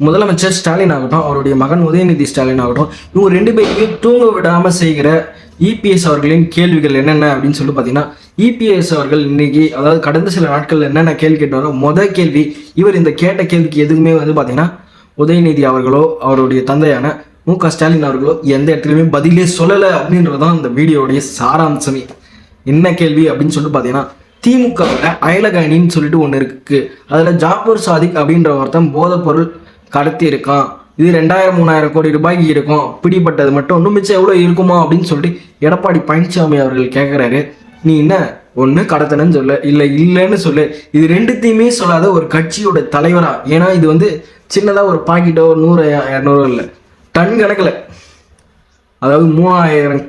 முதலமைச்சர் ஸ்டாலின் ஆகட்டும் அவருடைய மகன் உதயநிதி ஸ்டாலின் ஆகட்டும் இவங்க ரெண்டு பேருக்கும் தூங்க விடாம செய்கிற இபிஎஸ் அவர்களின் கேள்விகள் என்னென்ன அப்படின்னு சொல்லி பார்த்தீங்கன்னா இபிஎஸ் அவர்கள் இன்னைக்கு அதாவது கடந்த சில நாட்கள் என்னென்ன கேள்வி கேட்டாரோ முத கேள்வி இவர் இந்த கேட்ட கேள்விக்கு எதுவுமே வந்து பார்த்தீங்கன்னா உதயநிதி அவர்களோ அவருடைய தந்தையான மு க ஸ்டாலின் அவர்களோ எந்த இடத்துலையுமே பதிலே சொல்லலை அப்படின்றது தான் இந்த வீடியோடைய சாராம்சமே. என்ன கேள்வி அப்படின்னு சொல்லிட்டு பார்த்தீங்கன்னா திமுகவில் அயலகணின்னு சொல்லிட்டு ஒன்று இருக்குது அதில் ஜாபூர் சாதிக் அப்படின்ற ஒருத்தன் போதைப்பொருள் கடத்தி இருக்கான் இது ரெண்டாயிரம் மூணாயிரம் கோடி ரூபாய்க்கு இருக்கும். பிடிப்பட்டது மட்டும் இன்னும் மிச்சம் எவ்வளோ இருக்குமா அப்படின்னு சொல்லிட்டு எடப்பாடி பழனிசாமி அவர்கள் கேட்குறாரு நீ என்ன? ஒன்று கடத்தணும்னு சொல்ல. இல்லை இல்லைன்னு சொல்லு. இது ரெண்டுத்தையுமே சொல்லாத ஒரு கட்சியோட தலைவராக ஏன்னா இது வந்து சின்னதாக ஒரு பாக்கெட்டோ நூறு இரநூறு இல்லை. டன் கணக்கில். அதாவது மூணாயிரம்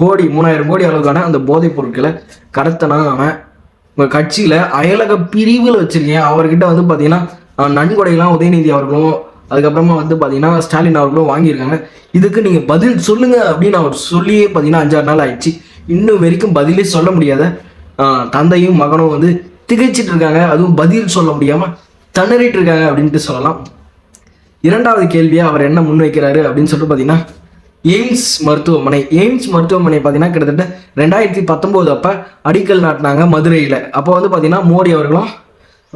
கோடி மூணாயிரம் கோடி அளவுக்கான அந்த போதைப் பொருட்களை கடத்தினா அவன். உங்கள் கட்சியில் அயலக பிரிவில் வச்சுருக்கேன் அவர்கிட்ட வந்து பார்த்தீங்கன்னா நன்கொடைலாம் உதயநிதி அவர்களும் அதுக்கப்புறமா வந்து பார்த்தீங்கன்னா ஸ்டாலின் அவர்களும் வாங்கியிருக்காங்க. இதுக்கு நீங்கள் பதில் சொல்லுங்க அப்படின்னு அவர் சொல்லியே பார்த்தீங்கன்னா அஞ்சாறு நாள் ஆயிடுச்சு. இன்னும் வரைக்கும் பதிலே சொல்ல முடியாத தந்தையும் மகனும் வந்து திகைச்சிட்டு இருக்காங்க. அதுவும் பதில் சொல்ல முடியாமல் திணறிட்டு இருக்காங்க அப்படின்ட்டு சொல்லலாம். இரண்டாவது கேள்வியை அவர் என்ன முன்வைக்கிறாரு அப்படின்னு சொல்லிட்டு பார்த்தீங்கன்னா எய்ம்ஸ் மருத்துவமனை. எய்ம்ஸ் மருத்துவமனை பார்த்தீங்கன்னா கிட்டத்தட்ட ரெண்டாயிரத்தி பத்தொம்போது அப்போ அடிக்கல் நாட்டினாங்க மதுரையில். அப்போ வந்து பார்த்தீங்கன்னா மோடி அவர்களும்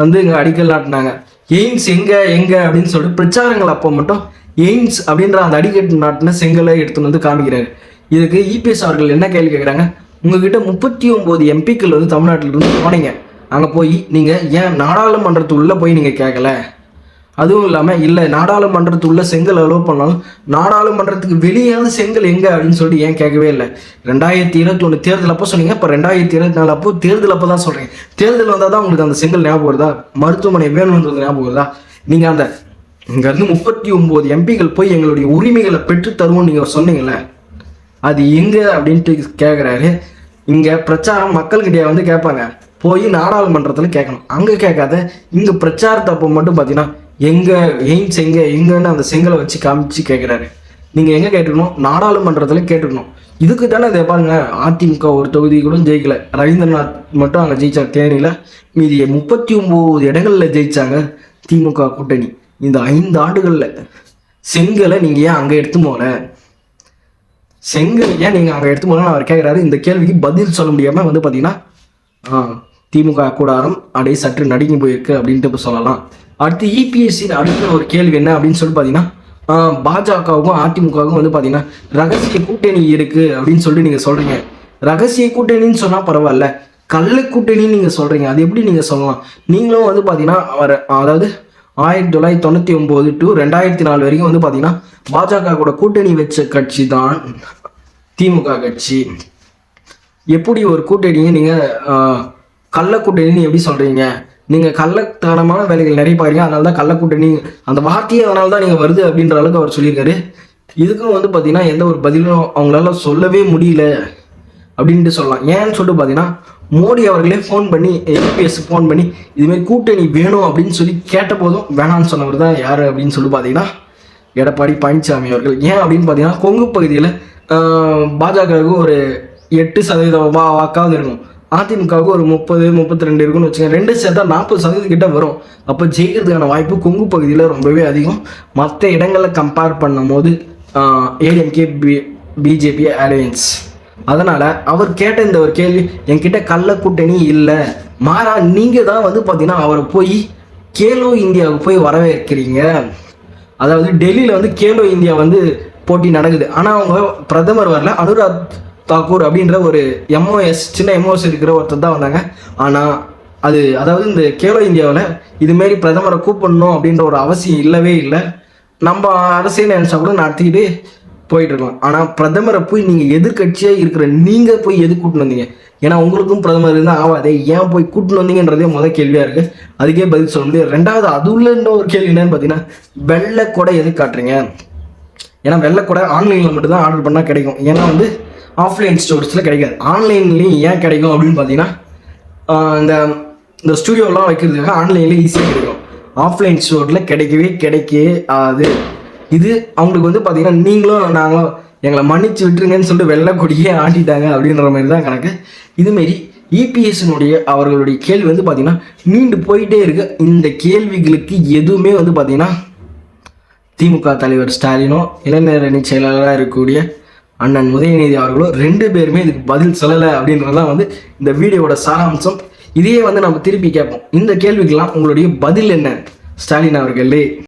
வந்து இங்கே அடிக்கல் நாட்டினாங்க. எய்ம்ஸ் எங்கே எங்கே அப்படின்னு சொல்லிட்டு பிரச்சாரங்கள் அப்போ மட்டும் எய்ம்ஸ் அப்படின்ற அந்த அடிக்கட்டு நாட்டின செங்கலை எடுத்துன்னு வந்து காமிக்கிறாரு. இதுக்கு இபிஎஸ் அவர்கள் என்ன கேள்வி கேட்குறாங்க? உங்ககிட்ட முப்பத்தி ஒம்பது எம்பிக்கள் வந்து தமிழ்நாட்டிலிருந்து போனீங்க. அங்கே போய் நீங்கள் ஏன் நாடாளுமன்றத்துக்குள்ளே போய் நீங்கள் கேட்கல? அதுவும் இல்லாமல் இல்லை நாடாளுமன்றத்துக்குள்ள செங்கல் அலோவ் பண்ணாலும் நாடாளுமன்றத்துக்கு வெளியாவது செங்கல் எங்கே அப்படின்னு சொல்லிட்டு ஏன் கேட்கவே இல்லை. ரெண்டாயிரத்தி இருபத்தி ஒன்று தேர்தல் அப்போ சொன்னீங்க இப்போ ரெண்டாயிரத்தி இருபத்தி நாலு அப்போ தேர்தல் அப்போ தான் சொல்கிறேன் தேர்தல் வந்தால் தான் உங்களுக்கு அந்த செங்கல் ஞாபகம் வருதா? மருத்துவமனை வேணுன்றது ஞாபகம் வருதா? நீங்கள் அந்த இங்கேருந்து முப்பத்தி ஒம்பது எம்பிகள் போய் எங்களுடைய உரிமைகளை பெற்று தருவோம்னு நீங்கள் சொன்னீங்களே அது எங்கே அப்படின்ட்டு கேட்குறாரு இங்கே பிரச்சாரம் மக்கள்கிட்டே வந்து கேட்பாங்க. போய் நாடாளுமன்றத்தில் கேட்கணும். அங்கே கேட்காத இங்கே பிரச்சாரத்தப்போ மட்டும் பார்த்தீங்கன்னா எங்கே எய்ம்ஸ் எங்கே எங்கன்னு அந்த செங்கலை வச்சு காமிச்சு கேட்குறாரு நீங்கள் எங்கே கேட்டுக்கணும் நாடாளுமன்றத்தில் கேட்டுக்கணும் இதுக்கு தானே இதை பாருங்க அதிமுக ஒரு தொகுதி கூட ஜெயிக்கல. ரவீந்திரநாத் மட்டும் அங்கே ஜெயிச்சாங்க தேனியில் மீதி முப்பத்தி ஒம்பது இடங்களில் ஜெயிச்சாங்க திமுக கூட்டணி. இந்த ஐந்து ஆண்டுகளில் செங்கலை நீங்கள் ஏன் அங்கே எடுத்து போகல? செங்கல் ஏன் நீங்கள் அங்கே எடுத்து போகலாம் அவர் கேட்குறாரு இந்த கேள்விக்கு பதில் சொல்ல முடியாமல் வந்து பார்த்தீங்கன்னா ஆ, திமுக கூடாரம் அப்படியே சற்று நடுங்கி போயிருக்கு அப்படின்ட்டு இப்போ சொல்லலாம். அடுத்து இபிஎஸ்சி அடுத்த ஒரு கேள்வி என்ன அப்படின்னு சொல்லி பார்த்தீங்கன்னா பாஜகவுக்கும் அதிமுகவுக்கும் வந்து பார்த்தீங்கன்னா ரகசிய கூட்டணி இருக்கு அப்படின்னு சொல்லிட்டு நீங்கள் சொல்கிறீங்க ரகசிய கூட்டணின்னு சொன்னால் பரவாயில்ல. கள்ள கூட்டணின்னு நீங்கள் சொல்கிறீங்க அது எப்படி நீங்கள் சொல்லலாம்? நீங்களும் வந்து பார்த்தீங்கன்னா அவர் அதாவது ஆயிரத்தி தொள்ளாயிரத்தி தொண்ணூற்றி ஒம்பது டு ரெண்டாயிரத்தி நாலு வரைக்கும் வந்து பார்த்தீங்கன்னா பாஜக கூட கூட்டணி வச்ச கட்சி தான் திமுக கட்சி. எப்படி ஒரு கூட்டணியை நீங்கள் கள்ளக்கூட்டணின்னு எப்படி சொல்கிறீங்க நீங்கள் கள்ளத்தனமான வேலைகள் நிறைய பாருங்க அதனால தான் கள்ளக்கூட்டணி அந்த வார்த்தையே அதனால தான் நீங்கள் வருது அப்படின்ற அளவுக்கு அவர் சொல்லியிருக்காரு. இதுக்கும் வந்து பார்த்தீங்கன்னா எந்த ஒரு பதிலும் அவங்களால சொல்லவே முடியல அப்படின்ட்டு சொல்லலாம். ஏன்னு சொல்லிட்டு பார்த்தீங்கன்னா மோடி அவர்களே ஃபோன் பண்ணி ஏபிஎஸ் ஃபோன் பண்ணி இதுமாரி கூட்டணி வேணும் அப்படின்னு சொல்லி கேட்ட போதும் வேணாம்னு சொன்னவர் தான் யார் அப்படின்னு சொல்லி பார்த்தீங்கன்னா எடப்பாடி பழனிசாமி அவர்கள். ஏன் அப்படின்னு பார்த்தீங்கன்னா கொங்கு பகுதியில் பாஜகவுக்கு ஒரு எட்டு சதவீதம் வா வாக்காவது இருக்கும் அதிமுகவுக்கு ஒரு முப்பது முப்பத்தி ரெண்டு இருக்குன்னு வச்சுக்கோங்க. ரெண்டு சேர்த்தா நாற்பது சதவீதம் கிட்ட வரும். அப்போ ஜெயிக்கிறதுக்கான வாய்ப்பு கொங்கு பகுதியில் ரொம்பவே அதிகம். மற்ற இடங்களில் கம்பேர் பண்ணும்போது ஏடிஎம்கே பி பிஜேபி அலையன்ஸ் அதனால் அவர் கேட்ட இந்த ஒரு கேள்வி என்கிட்ட கள்ள கூட்டணி இல்லை. மாறா நீங்கள் தான் வந்து பார்த்தீங்கன்னா அவரை போய் கேலோ இந்தியாவுக்கு போய் வரவேற்கிறீங்க. அதாவது டெல்லியில் வந்து கேலோ இந்தியா வந்து போட்டி நடக்குது. ஆனால் அவங்க பிரதமர் வரல. அனுராக் தாக்கூர் அப்படின்ற ஒரு எம்ஓஎஸ் சின்ன எம்ஓஎஸ் இருக்கிற ஒருத்தர் தான் வந்தாங்க. ஆனால் அது அதாவது இந்த கேலோ இந்தியாவில் இதுமாரி பிரதமரை கூப்பிடணும் அப்படின்ற ஒரு அவசியம் இல்லவே இல்லை. நம்ம அரசியல் நினைச்சா கூட நடத்திக்கிட்டு போயிட்டு இருக்கலாம். ஆனால் பிரதமரை போய் நீங்கள் எதிர்க்கட்சியாக இருக்கிற நீங்கள் போய் எது கூட்டின்னு வந்தீங்க? ஏன்னா உங்களுக்கும் பிரதமர் இருந்தால் ஆகாதே ஏன் போய் கூட்டின்னு வந்தீங்கன்றதே முதல் கேள்வியாக இருக்குது அதுக்கே பதில் சொல்ல முடியாது. ரெண்டாவது அது உள்ள இன்னும் ஒரு கேள்வி என்னன்னு பார்த்தீங்கன்னா வெள்ளை கொடை எது காட்டுறீங்க? ஏன்னா வெள்ளை கூட ஆன்லைனில் மட்டும்தான் ஆர்டர் பண்ணால் கிடைக்கும். ஏன்னா வந்து ஆஃப்லைன் ஸ்டோர்ஸில் கிடைக்காது. ஆன்லைன்லேயும் ஏன் கிடைக்கும் அப்படின்னு பார்த்தீங்கன்னா இந்த இந்த ஸ்டுடியோலாம் வைக்கிறதுக்காக ஆன்லைனில் ஈஸியாக கிடைக்கும். ஆஃப்லைன் ஸ்டோரில் கிடைக்கவே கிடைக்கவே ஆகுது இது அவங்களுக்கு வந்து பார்த்தீங்கன்னா நீங்களும் நாங்களும் எங்களை மன்னிச்சு விட்டுருங்கன்னு சொல்லிட்டு வெள்ளை கொடியே ஆண்டிட்டாங்க அப்படின்ற மாதிரி தான் கணக்கு. இதுமாரி இபிஎஸ்னுடைய அவர்களுடைய கேள்வி வந்து பார்த்தீங்கன்னா நீண்டு போயிட்டே இருக்கு. இந்த கேள்விகளுக்கு எதுவுமே வந்து பார்த்தீங்கன்னா திமுக தலைவர் ஸ்டாலினோ இளைஞர் அணி செயலாளராக இருக்கக்கூடிய அண்ணன் உதயநிதி அவர்களும் ரெண்டு பேருமே இதுக்கு பதில் சொல்லலை அப்படின்றதான் வந்து இந்த வீடியோவோட சாராம்சம். இதையே வந்து நம்ம திருப்பி கேட்போம். இந்த கேள்விக்கெல்லாம் உங்களுடைய பதில் என்ன? ஸ்டாலின் அவர்களே.